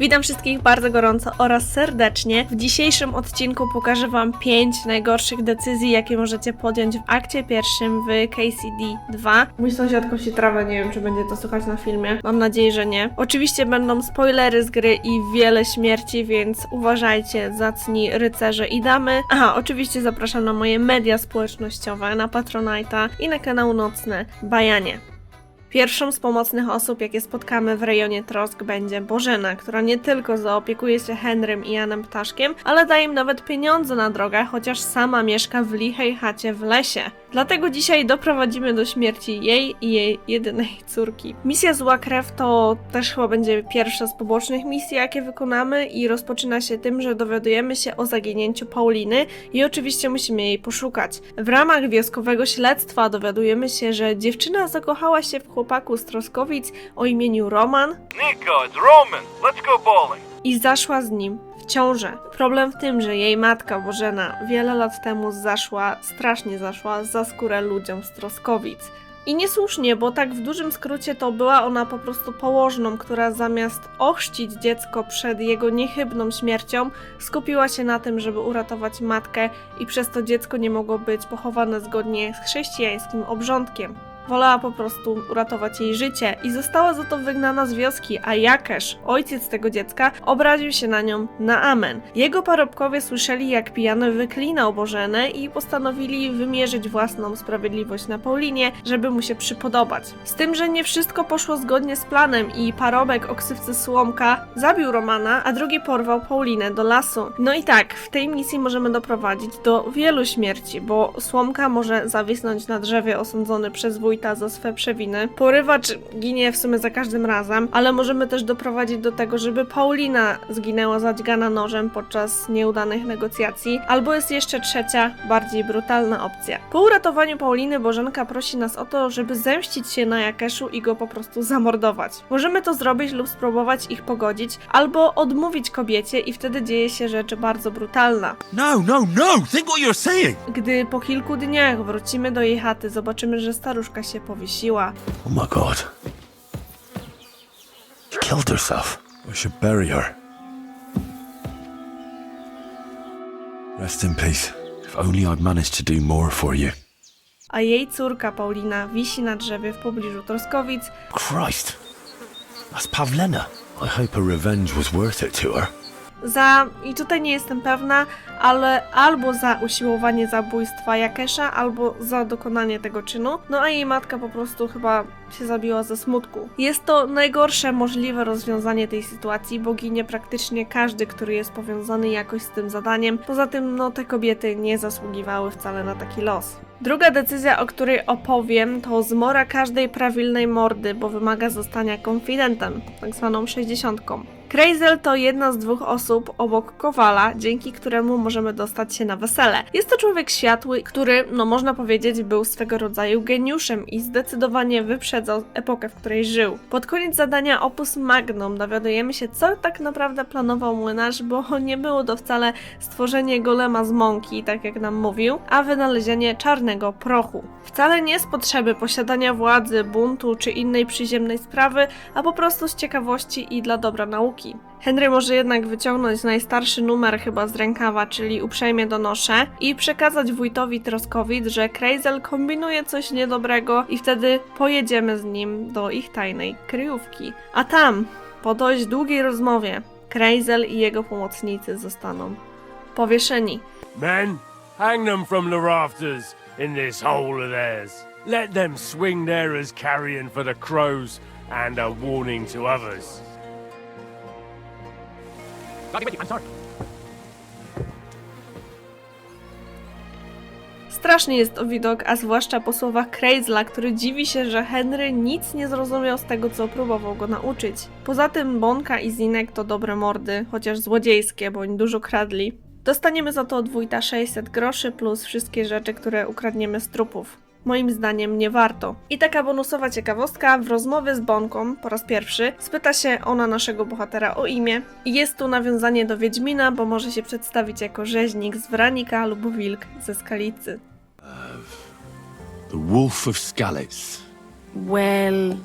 Witam wszystkich bardzo gorąco oraz serdecznie. W dzisiejszym odcinku pokażę Wam 5 najgorszych decyzji, jakie możecie podjąć w akcie pierwszym w KCD 2. Mój sąsiad kosi trawę, nie wiem czy będzie to słychać na filmie. Mam nadzieję, że nie. Oczywiście będą spoilery z gry i wiele śmierci, więc uważajcie, zacni rycerze i damy. Aha, oczywiście zapraszam na moje media społecznościowe, na Patronite'a i na kanał nocny Bajanie. Pierwszą z pomocnych osób, jakie spotkamy w rejonie Trosk, będzie Bożena, która nie tylko zaopiekuje się Henrym i Janem Ptaszkiem, ale daje im nawet pieniądze na drogę, chociaż sama mieszka w lichej chacie w lesie. Dlatego dzisiaj doprowadzimy do śmierci jej i jej jedynej córki. Misja Zła Krew to też chyba będzie pierwsza z pobocznych misji, jakie wykonamy i rozpoczyna się tym, że dowiadujemy się o zaginięciu Pauliny i oczywiście musimy jej poszukać. W ramach wioskowego śledztwa dowiadujemy się, że dziewczyna zakochała się w chłopaku z Troskowic o imieniu Roman Nico, it's Roman. Let's go bowling. i zaszła z nim w ciążę. Problem w tym, że jej matka Bożena wiele lat temu zaszła, strasznie zaszła za skórę ludziom z Troskowic. I niesłusznie, bo tak w dużym skrócie to była ona po prostu położną, która zamiast ochrzcić dziecko przed jego niechybną śmiercią, skupiła się na tym, żeby uratować matkę i przez to dziecko nie mogło być pochowane zgodnie z chrześcijańskim obrządkiem. Wolała po prostu uratować jej życie i została za to wygnana z wioski, a Jakesz, ojciec tego dziecka, obraził się na nią na amen. Jego parobkowie słyszeli, jak pijany wyklinał Bożenę i postanowili wymierzyć własną sprawiedliwość na Paulinie, żeby mu się przypodobać. Z tym, że nie wszystko poszło zgodnie z planem i parobek o ksywce Słomka zabił Romana, a drugi porwał Paulinę do lasu. No i tak, w tej misji możemy doprowadzić do wielu śmierci, bo Słomka może zawisnąć na drzewie osądzony przez wójta za swe przewiny. Porywacz ginie w sumie za każdym razem, ale możemy też doprowadzić do tego, żeby Paulina zginęła zadźgana nożem podczas nieudanych negocjacji, albo jest jeszcze trzecia, bardziej brutalna opcja. Po uratowaniu Pauliny Bożenka prosi nas o to, żeby zemścić się na Jakeszu i go po prostu zamordować. Możemy to zrobić lub spróbować ich pogodzić, albo odmówić kobiecie i wtedy dzieje się rzecz bardzo brutalna. No, no, no! Think what you're saying! Gdy po kilku dniach wrócimy do jej chaty, zobaczymy, że staruszka się powiesiła. Oh my god. She killed herself. I should bury her. Rest in peace. If only I'd managed to do more for you. A jej córka Paulina wisi na drzewie w pobliżu Troskowic, Christ. That's Pavlena. I hope her revenge was worth it to her. Za, i tutaj nie jestem pewna, ale albo za usiłowanie zabójstwa Jakesza, albo za dokonanie tego czynu. No a jej matka po prostu chyba się zabiła ze smutku. Jest to najgorsze możliwe rozwiązanie tej sytuacji, bo ginie praktycznie każdy, który jest powiązany jakoś z tym zadaniem. Poza tym, no te kobiety nie zasługiwały wcale na taki los. Druga decyzja, o której opowiem, to zmora każdej prawilnej mordy, bo wymaga zostania konfidentem, tak zwaną sześćdziesiątką. Krejzel to jedna z dwóch osób obok Kowala, dzięki któremu możemy dostać się na wesele. Jest to człowiek światły, który, no można powiedzieć, był swego rodzaju geniuszem i zdecydowanie wyprzedzał epokę, w której żył. Pod koniec zadania Opus Magnum dowiadujemy się, co tak naprawdę planował młynarz, bo nie było to wcale stworzenie golema z mąki, tak jak nam mówił, a wynalezienie czarnego prochu. Wcale nie z potrzeby posiadania władzy, buntu czy innej przyziemnej sprawy, a po prostu z ciekawości i dla dobra nauki. Henry może jednak wyciągnąć najstarszy numer chyba z rękawa, czyli uprzejmie donoszę, i przekazać wójtowi Troskowic, że Krejzel kombinuje coś niedobrego i wtedy pojedziemy z nim do ich tajnej kryjówki. A tam, po dość długiej rozmowie, Krejzel i jego pomocnicy zostaną powieszeni. Men, hang them from the rafters in this hole of theirs. Let them swing there as carrion for the crows and a warning to others. Straszny jest to widok, a zwłaszcza po słowach Kreisla, który dziwi się, że Henry nic nie zrozumiał z tego, co próbował go nauczyć. Poza tym Bonka i Zinek to dobre mordy, chociaż złodziejskie, bo oni dużo kradli. Dostaniemy za to od wójta 600 groszy plus wszystkie rzeczy, które ukradniemy z trupów. Moim zdaniem nie warto. I taka bonusowa ciekawostka, w rozmowie z Bonką po raz pierwszy spyta się ona naszego bohatera o imię i jest tu nawiązanie do Wiedźmina, bo może się przedstawić jako rzeźnik z Wranika lub wilk ze Skalicy. The Wolf of Skalitz. Well,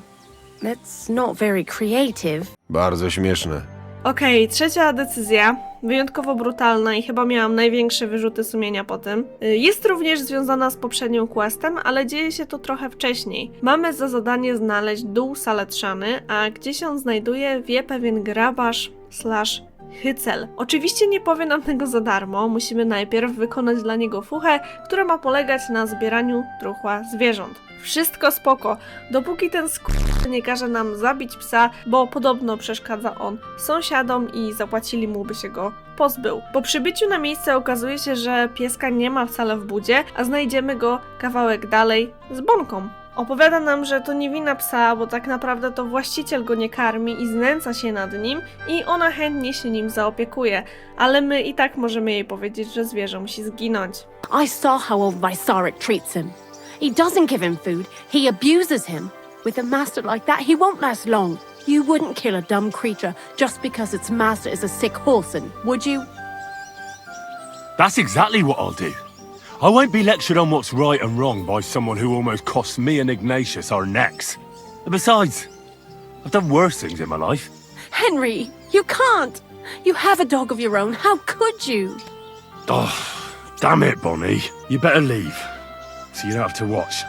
that's not very creative. Bardzo śmieszne. Okej, trzecia decyzja, wyjątkowo brutalna i chyba miałam największe wyrzuty sumienia po tym. Y, Jest również związana z poprzednim questem, ale dzieje się to trochę wcześniej. Mamy za zadanie znaleźć dół Saletrzany, a gdzie się on znajduje, wie pewien grabarz slash hycel. Oczywiście nie powie nam tego za darmo, musimy najpierw wykonać dla niego fuchę, która ma polegać na zbieraniu truchła zwierząt. Wszystko spoko, dopóki ten sk nie każe nam zabić psa, bo podobno przeszkadza on sąsiadom i zapłacili mu, by się go pozbył. Po przybyciu na miejsce okazuje się, że pieska nie ma wcale w budzie, a znajdziemy go kawałek dalej z bonką. Opowiada nam, że to nie wina psa, bo tak naprawdę to właściciel go nie karmi i znęca się nad nim i ona chętnie się nim zaopiekuje, ale my i tak możemy jej powiedzieć, że zwierzę musi zginąć. I saw how old Visaric treats him. He doesn't give him food, he abuses him. With a master like that, he won't last long. You wouldn't kill a dumb creature just because its master is a sick horseman, would you? That's exactly what I'll do. I won't be lectured on what's right and wrong by someone who almost cost me and Ignatius our necks. Besides, I've done worse things in my life. Henry, you can't. You have a dog of your own. How could you? Oh, damn it, Bonnie. You better leave. So you don't have to watch.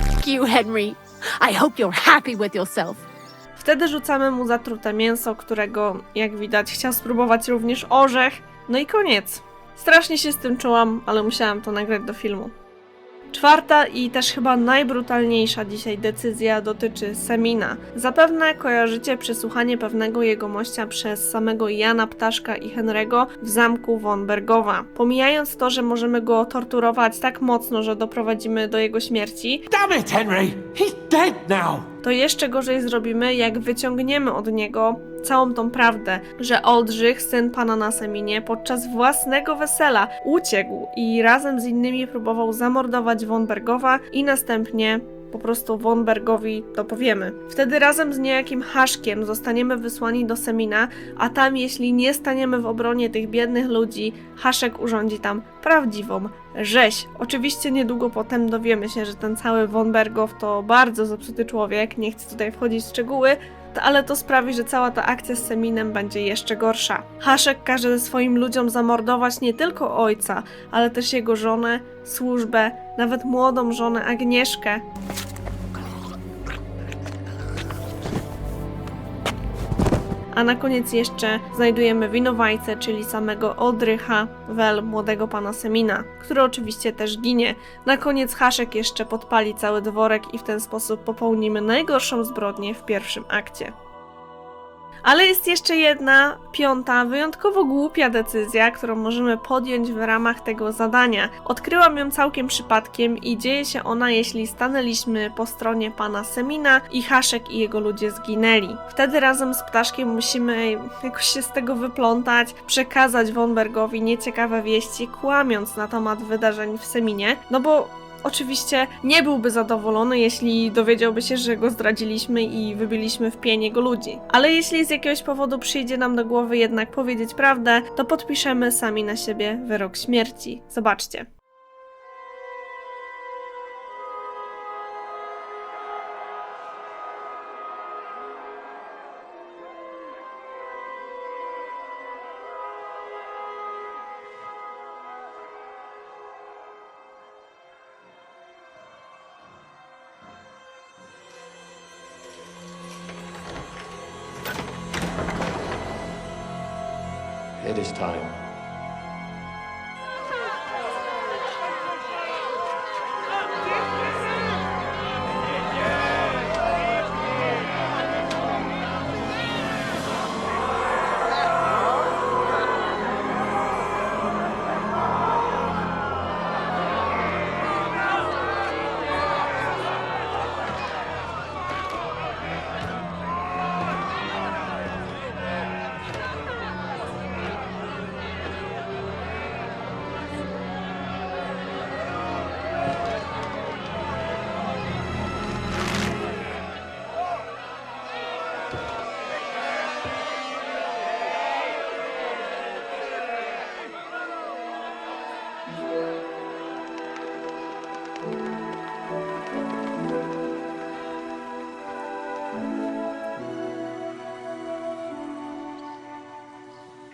F you, Henry. I hope you're happy with yourself. Wtedy rzucamy mu zatrute mięso, którego, jak widać, chciał spróbować również orzech. No i koniec. Strasznie się z tym czułam, ale musiałam to nagrać do filmu. Czwarta i też chyba najbrutalniejsza dzisiaj decyzja dotyczy Semina. Zapewne kojarzycie przesłuchanie pewnego jegomościa przez samego Jana Ptaszka i Henry'ego w zamku von Bergowa. Pomijając to, że możemy go torturować tak mocno, że doprowadzimy do jego śmierci, Damn it, Henry! He's dead now! to jeszcze gorzej zrobimy, jak wyciągniemy od niego całą tą prawdę, że Oldrzych, syn pana na Seminie, podczas własnego wesela uciekł i razem z innymi próbował zamordować von Bergowa i następnie po prostu von Bergowi to powiemy. Wtedy razem z niejakim Haszkiem zostaniemy wysłani do Semina, a tam jeśli nie staniemy w obronie tych biednych ludzi, Haszek urządzi tam prawdziwą rzeź. Oczywiście niedługo potem dowiemy się, że ten cały von Bergow to bardzo zepsuty człowiek, nie chcę tutaj wchodzić w szczegóły, ale to sprawi, że cała ta akcja z Seminem będzie jeszcze gorsza. Haszek każe swoim ludziom zamordować nie tylko ojca, ale też jego żonę, służbę, nawet młodą żonę Agnieszkę. A na koniec jeszcze znajdujemy winowajcę, czyli samego Oldrycha, Wel, młodego pana Semina, który oczywiście też ginie. Na koniec Haszek jeszcze podpali cały dworek i w ten sposób popełnimy najgorszą zbrodnię w pierwszym akcie. Ale jest jeszcze jedna, piąta, wyjątkowo głupia decyzja, którą możemy podjąć w ramach tego zadania. Odkryłam ją całkiem przypadkiem i dzieje się ona, jeśli stanęliśmy po stronie pana Semina i Haszek i jego ludzie zginęli. Wtedy razem z Ptaszkiem musimy jakoś się z tego wyplątać, przekazać von Bergowi nieciekawe wieści, kłamiąc na temat wydarzeń w Seminie, no bo Oczywiście nie byłby zadowolony, jeśli dowiedziałby się, że go zdradziliśmy i wybiliśmy w pień jego ludzi. Ale jeśli z jakiegoś powodu przyjdzie nam do głowy jednak powiedzieć prawdę, to podpiszemy sami na siebie wyrok śmierci. Zobaczcie. this time.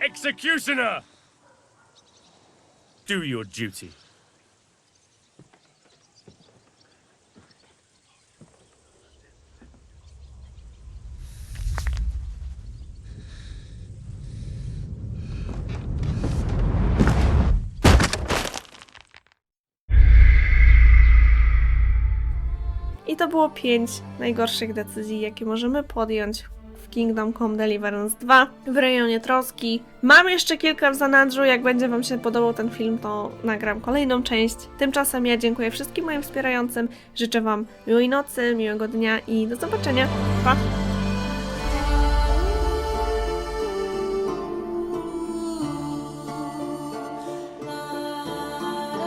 Executioner! Do your duty. To było 5 najgorszych decyzji, jakie możemy podjąć w Kingdom Come Deliverance 2 w rejonie troski. Mam jeszcze kilka w zanadrzu, jak będzie Wam się podobał ten film, to nagram kolejną część. Tymczasem ja dziękuję wszystkim moim wspierającym, życzę Wam miłej nocy, miłego dnia i do zobaczenia. Pa!